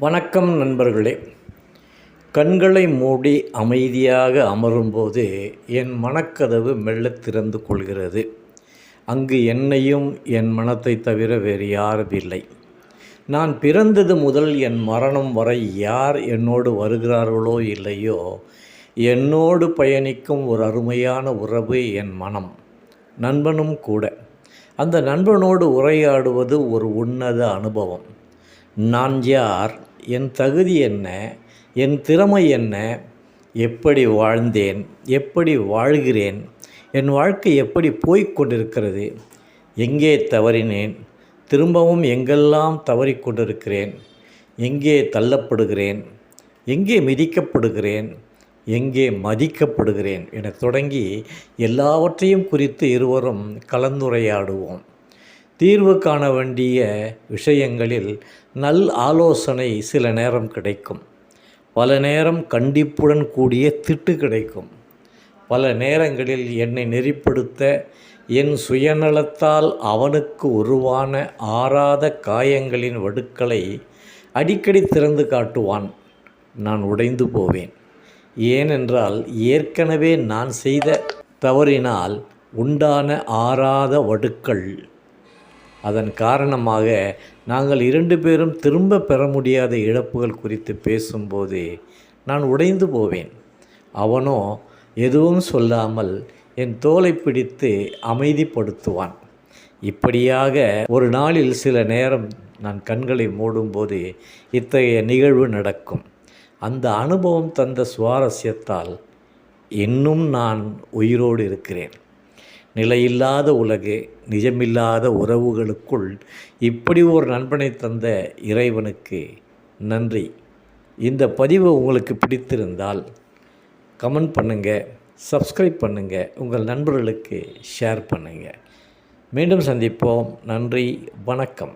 வணக்கம் நண்பர்களே. கண்களை மூடி அமைதியாக அமரும்போது என் மனக்கதவு மெல்ல திறந்து கொள்கிறது. அங்கு என்னையும் என் மனத்தை தவிர வேறு யாரும் இல்லை நான் பிறந்தது முதல் என் மரணம் வரை யார் என்னோடு வருகிறார்களோ இல்லையோ என்னோடு பயணிக்கும் ஒரு அருமையான உறவு என் மனம். நண்பனும் கூட. அந்த நண்பனோடு உரையாடுவது ஒரு உன்னத அனுபவம். நான் யார்? என் தகுதி என்ன? என் திறமை என்ன? எப்படி வாழ்ந்தேன்? எப்படி வாழ்கிறேன்? என் வாழ்க்கை எப்படி போய்கொண்டிருக்கிறது எங்கே தவறினேன்? திரும்பவும் எங்கெல்லாம் தவறிக்கொண்டிருக்கிறேன் எங்கே தள்ளப்படுகிறேன்? எங்கே மிதிக்கப்படுகிறேன்? எங்கே மதிக்கப்படுகிறேன்? என தொடங்கி எல்லாவற்றையும் குறித்து இருவரும் கலந்துரையாடுவோம். தீர்வு காண வேண்டிய விஷயங்களில் நல் ஆலோசனை சில நேரம் கிடைக்கும். பல நேரம் கண்டிப்புடன் கூடிய திட்டு கிடைக்கும். பல நேரங்களில் என்னை நெறிப்படுத்த என் சுயநலத்தால் அவனுக்கு உருவான ஆறாத காயங்களின் வடுக்களை அடிக்கடி திறந்து காட்டுவான். நான் உடைந்து போவேன். ஏனென்றால் ஏற்கனவே நான் செய்த தவறினால் உண்டான ஆறாத வடுக்கள் அதன் காரணமாக நாங்கள் இரண்டு பேரும் திரும்ப பெற முடியாத இழப்புகள் குறித்து பேசும்போது நான் உடைந்து போவேன். அவனோ எதுவும் சொல்லாமல் என் தோலை பிடித்து அமைதிப்படுத்துவான். இப்படியாக ஒரு நாளில் சில நேரம் நான் கண்களை மூடும்போது இத்தகைய நிகழ்வு நடக்கும். அந்த அனுபவம் தந்த சுவாரஸ்யத்தால் இன்னும் நான் உயிரோடு இருக்கிறேன். நிலையில்லாத உலகு நிஜமில்லாத உறவுகளுக்குள் இப்படி ஒரு நண்பனை தந்த இறைவனுக்கு நன்றி. இந்த பதிவு உங்களுக்கு பிடித்திருந்தால் கமெண்ட் பண்ணுங்கள் சப்ஸ்கிரைப் பண்ணுங்கள் உங்கள் நண்பர்களுக்கு ஷேர் பண்ணுங்கள் மீண்டும் சந்திப்போம். நன்றி வணக்கம்.